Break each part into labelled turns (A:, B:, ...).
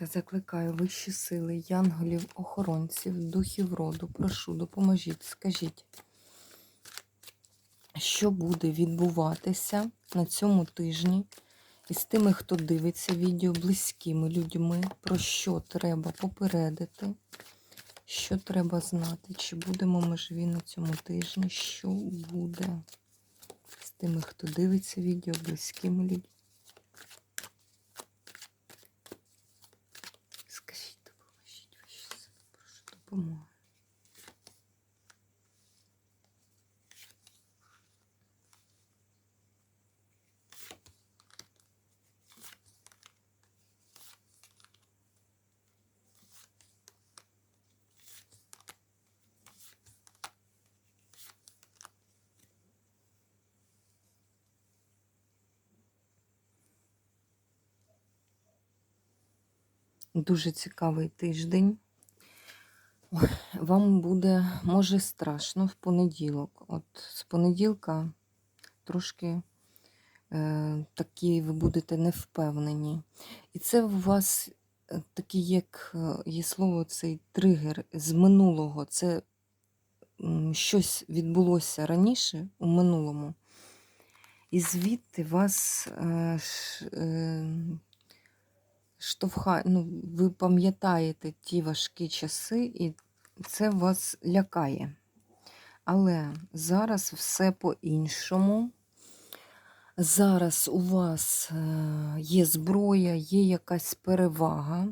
A: Та закликаю вищі сили, янголів, охоронців, духів роду. Прошу, допоможіть, скажіть, що буде відбуватися на цьому тижні із тими, хто дивиться відео близькими людьми, про що треба попередити, що треба знати, чи будемо ми живі на цьому тижні, що буде з тими, хто дивиться відео близькими людьми. Скажіть, допоможіть ваші сили, прошу допомоги. Дуже цікавий тиждень. Вам буде, може, страшно в понеділок. От з понеділка трошки е, такі ви будете невпевнені. І це у вас е, такий, як е, є слово, цей тригер з минулого. Це щось відбулося раніше у минулому. І звідти вас е, е, штовхає, ну, ви пам'ятаєте ті важкі часи, і це вас лякає. Але зараз все по-іншому. Зараз у вас е, є зброя, є якась перевага.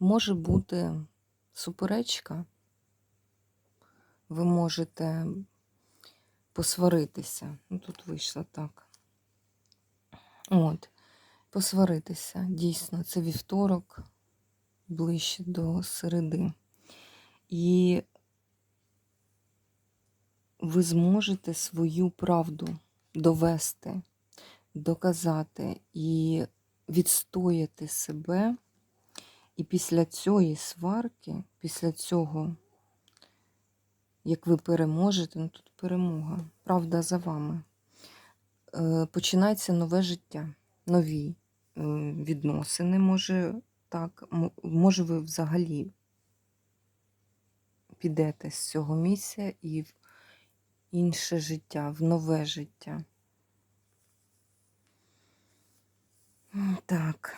A: Може бути суперечка. Ви можете посваритися. Ну, тут вийшло так. От посваритися. Дійсно, це вівторок ближче до середи. І ви зможете свою правду довести, доказати і відстояти себе. І після цієї сварки, після цього, як ви переможете, ну тут перемога, правда за вами, е, починається нове життя, нові відносини, може так, може ви взагалі підете з цього місця і в інше життя, в нове життя. Так.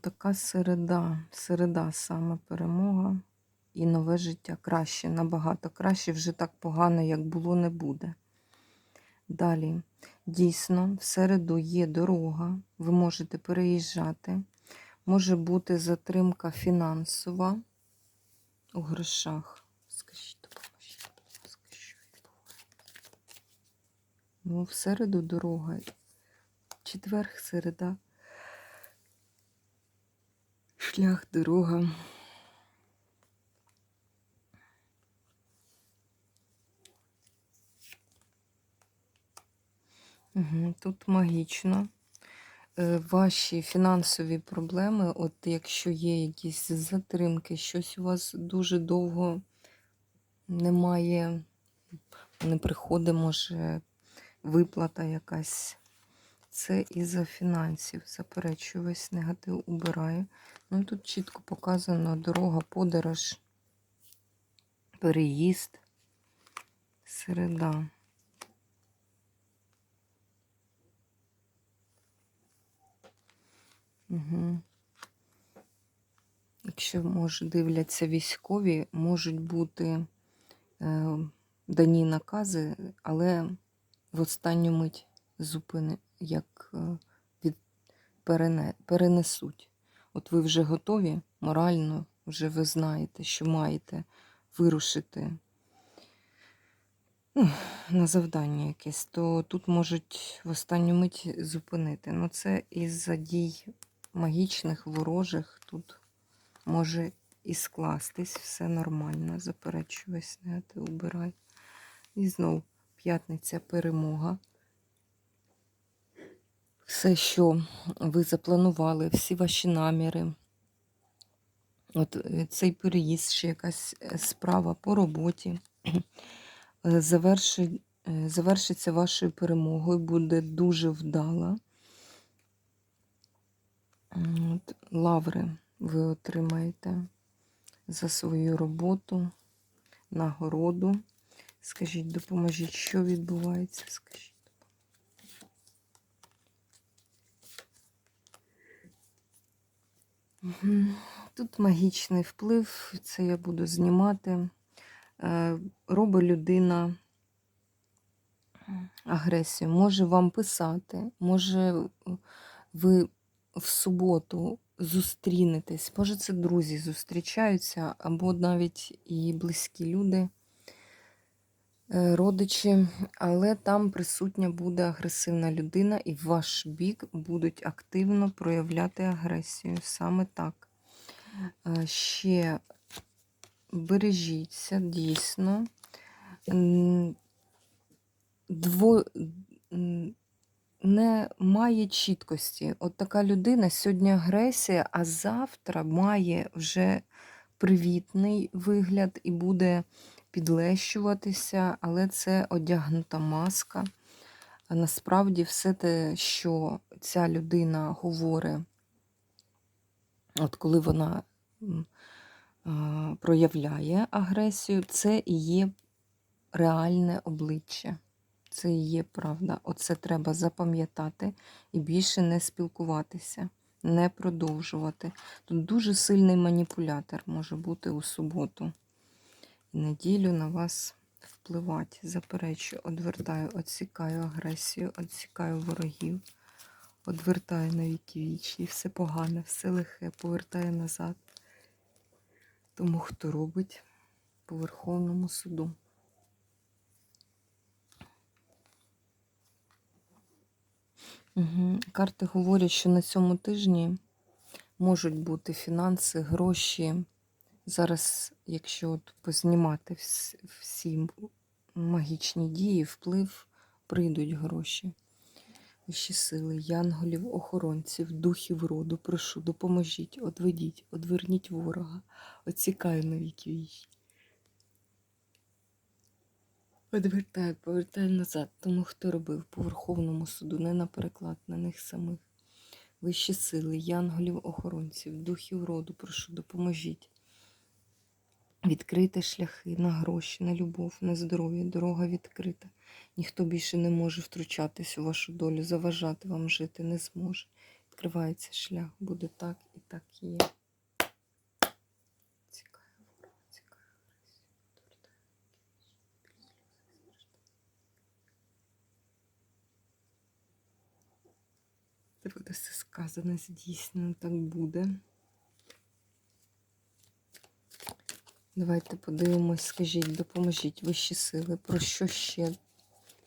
A: Така середа, середа саме перемога і нове життя краще, набагато краще, вже так погано, як було, не буде. Далі, дійсно, в середу є дорога, ви можете переїжджати, може бути затримка фінансова у грошах. Скажіть, допоможіть, будь ласка, що відбувається. Ну, в середу дорога, четверг, середа. Шлях, дорога. Тут магічно. Е, Ваші фінансові проблеми, от якщо є якісь затримки, щось у вас дуже довго немає, не приходить, може, виплата якась. Це із-за фінансів. Заперечую, весь негатив убираю. Ну, тут чітко показано дорога, подорож, переїзд, середа. Угу. Якщо, може, дивляться військові, можуть бути е, дані накази, але в останню мить зупини, як е, від, перене, перенесуть. От ви вже готові морально, вже ви знаєте, що маєте вирушити ну, на завдання якесь, то тут можуть в останню мить зупинити. Ну, це із-за дій магічних, ворожих тут може і скластись, все нормально. Заперечу весь негатив, убирай. І знов п'ятниця перемога. Все, що ви запланували, всі ваші наміри. От е, цей переїзд, ще якась е, справа по роботі. е, заверши- е, завершиться вашою перемогою, буде дуже вдала. Лаври ви отримаєте за свою роботу, нагороду. Скажіть, допоможіть, що відбувається? Скажіть. Тут магічний вплив, це я буду знімати. Е, Робить людина агресію. Може вам писати, може е, ви в суботу зустрінетесь, може це друзі зустрічаються, або навіть і близькі люди, е, родичі, але там присутня буде агресивна людина, і в ваш бік будуть активно проявляти агресію. Саме так. Е, Ще бережіться, дійсно. Дво... м, Немає чіткості. От така людина сьогодні агресія, а завтра має вже привітний вигляд і буде підлещуватися, але це одягнута маска. А насправді все те, що ця людина говорить, от коли вона проявляє агресію, це і є реальне обличчя. Це і є правда. Оце треба запам'ятати і більше не спілкуватися, не продовжувати. Тут дуже сильний маніпулятор може бути у суботу. І неділю на вас впливати. Заперечую, одвертаю, відсікаю агресію, відсікаю ворогів, одвертаю на віки вічні. Все погане, все лихе, повертаю назад. Тому хто робить по Верховному суду. Угу. Карти говорять, що на цьому тижні можуть бути фінанси, гроші. Зараз, якщо от познімати всі магічні дії, вплив, прийдуть гроші. Вищі сили, янголів, охоронців, духів роду, прошу, допоможіть, одведіть, одверніть ворога, оцікаю на віки вічні. Одвертаю, повертаю назад, тому хто робив по Верховному суду, не на переклад на них самих. Вищі сили, янголів, охоронців, духів роду, прошу, допоможіть. Відкрийте шляхи на гроші, на любов, на здоров'я, дорога відкрита. Ніхто більше не може втручатись у вашу долю, заважати вам жити не зможе. Відкривається шлях, буде так і так є. Цікає ворога, цікає агресію, відвертає Буде все сказано, здійснено, так буде. Давайте подивимось, скажіть, допоможіть вищі сили, про що ще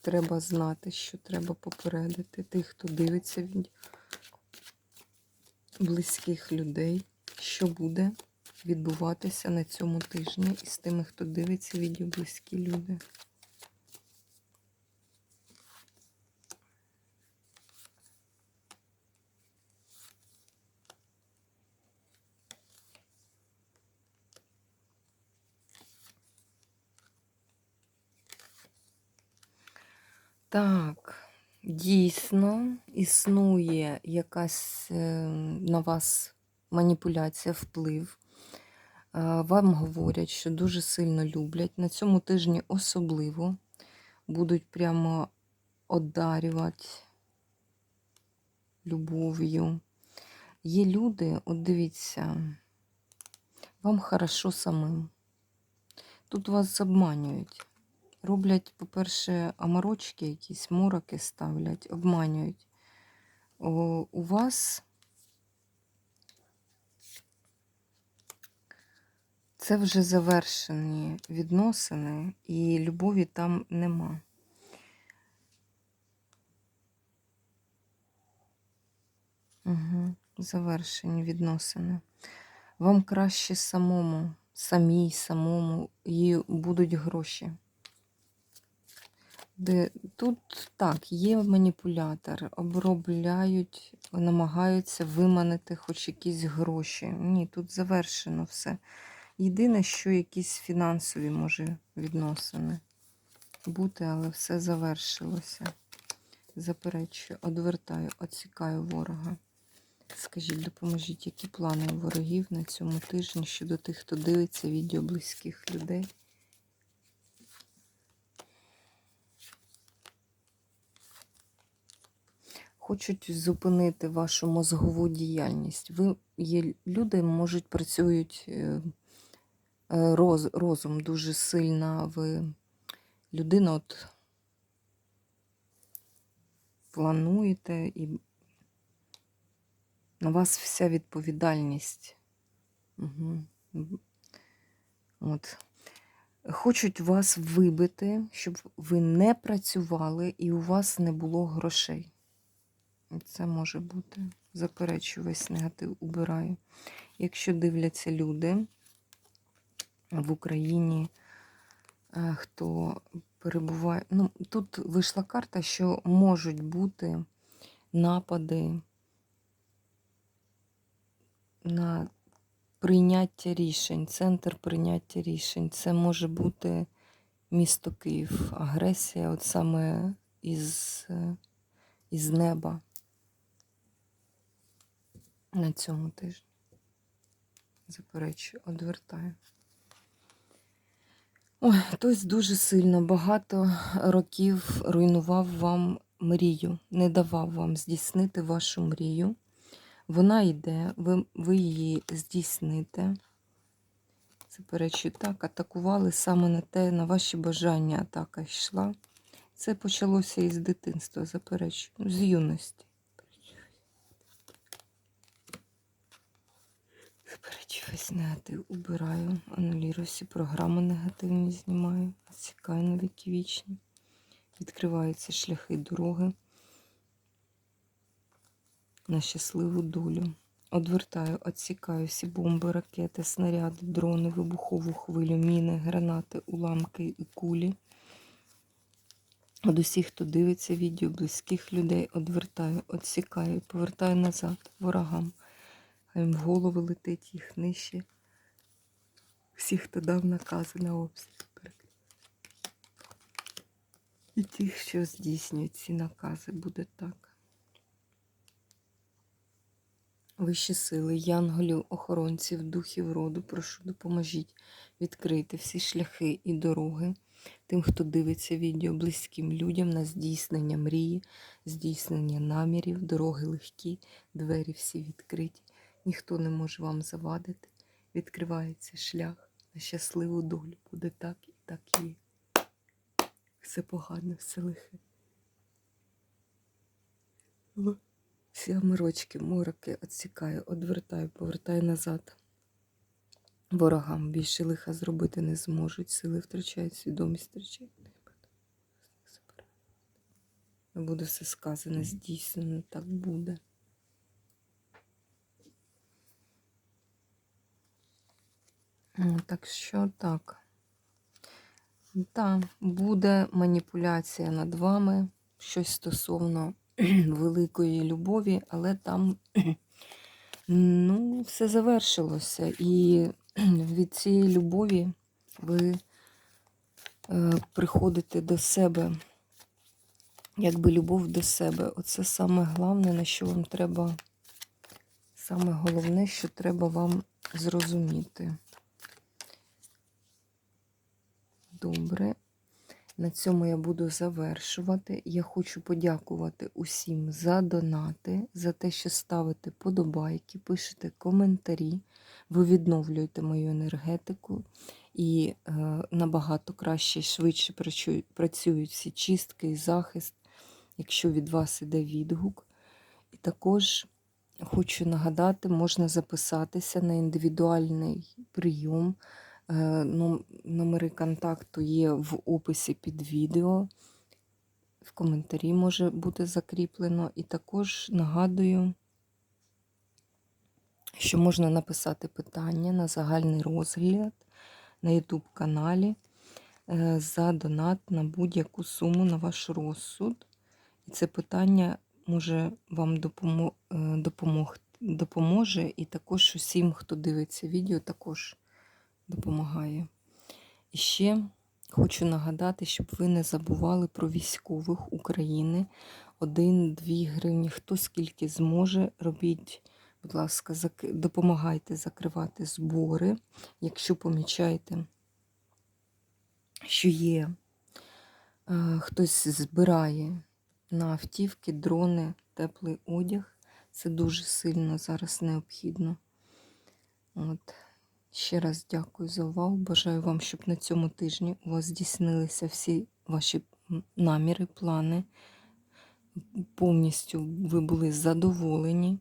A: треба знати, що треба попередити тих, хто дивиться від близьких людей, що буде відбуватися на цьому тижні із тими, хто дивиться відео близькі люди. Так, дійсно існує якась е, на вас маніпуляція, вплив. Е, Вам говорять, що дуже сильно люблять. На цьому тижні особливо будуть прямо одарювати любов'ю. Є люди, от дивіться, вам хорошо самим. Тут вас обманюють. Роблять, по-перше, аморочки, якісь мороки ставлять, обманюють. О, у вас це вже завершені відносини, і любові там нема. Угу. Завершені відносини. Вам краще самому, самій, самому, і будуть гроші. Де, тут так, є маніпулятор, обробляють, намагаються виманити хоч якісь гроші. Ні, тут завершено все. Єдине, що якісь фінансові, може, відносини бути, але все завершилося. Заперечую, одвертаю, оцікаю ворога. Скажіть, допоможіть, які плани у ворогів на цьому тижні щодо тих, хто дивиться відео близьких людей? Хочуть зупинити вашу мозгову діяльність. Ви є люди, можуть працюють е, е, роз, розум дуже сильно. Ви людина от плануєте і на вас вся відповідальність. Угу. От. Хочуть вас вибити, щоб ви не працювали і у вас не було грошей. Це може бути. Заперечую весь негатив, убираю. Якщо дивляться люди в Україні, е, хто перебуває. Ну, тут вийшла карта, що можуть бути напади на прийняття рішень, центр прийняття рішень. Це може бути місто Київ, агресія, от саме із, е, із неба на цьому тижні. Заперечую, одвертаю. Ой, хтось дуже сильно багато років руйнував вам мрію, не давав вам здійснити вашу мрію. Вона йде, ви, ви її здійсните. Заперечую, так, атакували саме на те, на ваші бажання атака йшла. Це почалося із дитинства, заперечую, з юності. Заперечую весь убираю, анулірую всі програми негативні знімаю, відсікаю на віки вічні. Відкриваються шляхи дороги на щасливу долю. Одвертаю, відсікаю всі бомби, ракети, снаряди, дрони, вибухову хвилю, міни, гранати, уламки і кулі. От усіх, хто дивиться відео, близьких людей, одвертаю, відсікаю, повертаю назад ворогам. Хай їм в голови летить їх нижче. Всіх, хто дав накази на обсяг. І тих, що здійснюють ці накази, буде так. Вищі сили, янголів, охоронців, духів роду, прошу, допоможіть відкрити всі шляхи і дороги тим, хто дивиться відео близьким людям на здійснення мрії, здійснення намірів, дороги легкі, двері всі відкриті. Ніхто не може вам завадити. Відкривається шлях на щасливу долю. Буде так і так є. Все погане, все лихе. Всі мирочки, мороки відсікаю, одвертаю, повертаю назад. Ворогам більше лиха зробити не зможуть. Сили втрачають, свідомість втрачають. Буде все сказане, здійснено, так буде. Так що так. Так, буде маніпуляція над вами, щось стосовно великої любові, але там ну, все завершилося. І від цієї любові ви е, приходите до себе, якби любов до себе. Оце саме головне, на що вам треба, саме головне, що треба вам зрозуміти. Добре. На цьому я буду завершувати. Я хочу подякувати усім за донати, за те, що ставите подобайки, пишете коментарі, ви відновлюєте мою енергетику і е, набагато краще і швидше працюють, всі чистки і захист, якщо від вас іде відгук. І також хочу нагадати, можна записатися на індивідуальний прийом. Е, номери контакту є в описі під відео. В коментарі може бути закріплено. І також нагадую, що можна написати питання на загальний розгляд на YouTube каналі е, за донат на будь-яку суму на ваш розсуд. І це питання може вам е, допоможе, і також усім, хто дивиться відео, також допомагає. І ще хочу нагадати, щоб ви не забували про військових України. 1-2 гривні, хто скільки зможе, робіть, будь ласка, допомагайте закривати збори, якщо помічаєте, що є е, хтось збирає на автівки, дрони, теплий одяг. Це дуже сильно зараз необхідно. От. Ще раз дякую за увагу. Бажаю вам, щоб на цьому тижні у вас здійснилися всі ваші наміри, плани. Повністю ви були задоволені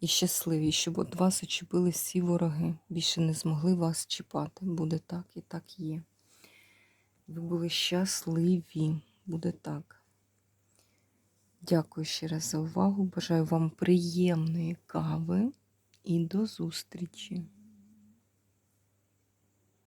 A: і щасливі, щоб от вас очепили всі вороги. Більше не змогли вас чіпати. Буде так і так є. Ви були щасливі. Буде так. Дякую ще раз за увагу. Бажаю вам приємної кави і до зустрічі!